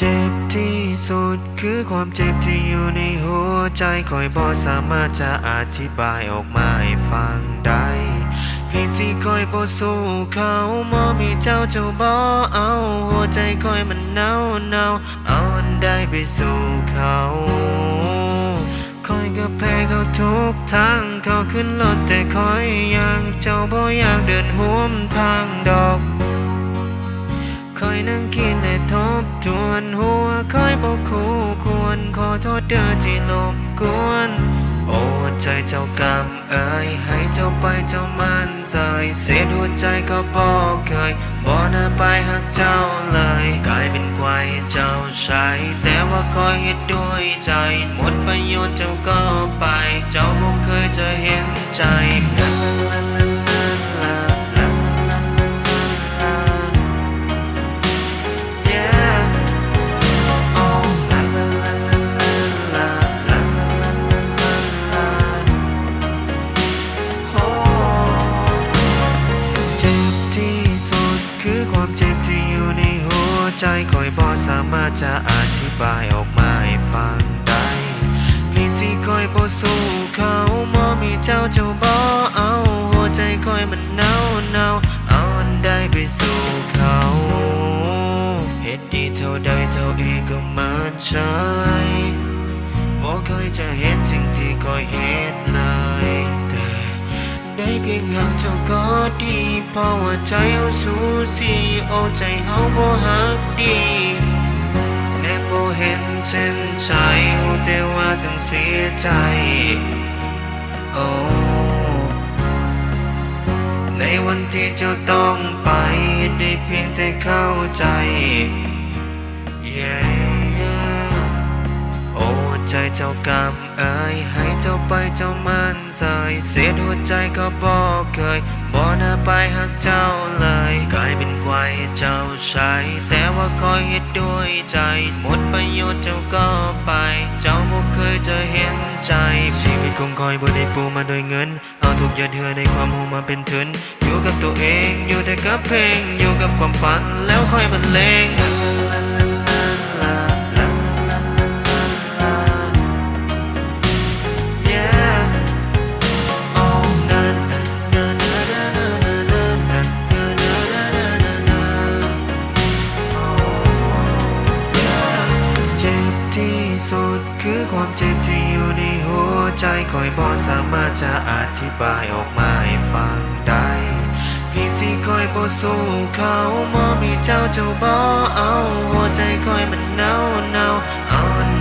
เจ็บที่สุดคือความเจ็บที่อยู่ในหัวใจคอยบอสามารถจะอธิบายออกมาให้ฟังได้เพียงที่คอยบอสู้เขามอมีเจ้าเจ้าบอเอาหัวใจคอยมันเน่าเน่าเอาอันใดไปสู่เขาคอยก็แพ้เขาทุกทางเขาขึ้นรถแต่คอยยังเจ้าบ่อยากเดินห่วมทางดอก คอยนั่งคิดและทบทวนหัวคอยบอกคู่ควรขอโทษเด้อที่รบกวน โอ้ใจเจ้ากรรมเอ่ยให้เจ้าไปเจ้ามันใส่เสียหัวใจก็บอกเคยบ่น่าไปหักเจ้าเลยกลายเป็นควายเจ้าใช้แต่ว่าคอยเฮ็ดด้วยใจ หมดประโยชน์เจ้าก็ไป เจ้าบ่เคยจะเห็นใจ ใจคอยบอสามารถจะอธิบายออกมาให้ฟังได้เพียงที่คอยบอสู้เขามอมีเจ้าเจ้าบอเอาหัวใจคอยมันเน่าเน่าเอาอันใดไปสู่เขาเหตุดีเท่าใดเจ้าเองก็เหมันใช่บอกเคยจะเห็นสิ่งที่คอยเห็นเลยแต่ได้เพียงห่างเจ้าก็ดีเพราะว่าใจเอาสู้ สีโอ้ใจเฮาบ่ฮักดีแน่บ่เห็นเส้นใจแต่ว่าต้องเสียใจโอ้ในวันที่เจ้าต้องไปได้เพียงแต่เข้าใจ yeah. โอ้เจ้ากรรมเอ่ยให้เจ้าไปเจ้ามันใส่เสียหัวใจก็บอกเคยบ่น่าไปหักเจ้าเลยกลายเป็นควายเจ้าใช้แต่ว่าคอยเฮ็ดด้วยใจหมดประโยชน์เจ้าก็ไป เจ้าบ่เคยจะเห็นใจชีวิตคงคอยบ่ได้ปูมาด้วยเงิน เอาทุกย่างเธอในความหูมาเป็นทุนอยู่กับตัวเองอยู่แต่กับเพลงอยู่กับความฝันแล้วค่อยบรรเลง คือความเจ็บที่อยู่ในหัวใจคอยบอสามารถจะอธิบายออกมาให้ฟังได้เพียงที่คอยบอสู้เขามอมีเจ้าเจ้าบอเอาหัวใจคอยมันเน่าเน่าเอาอัน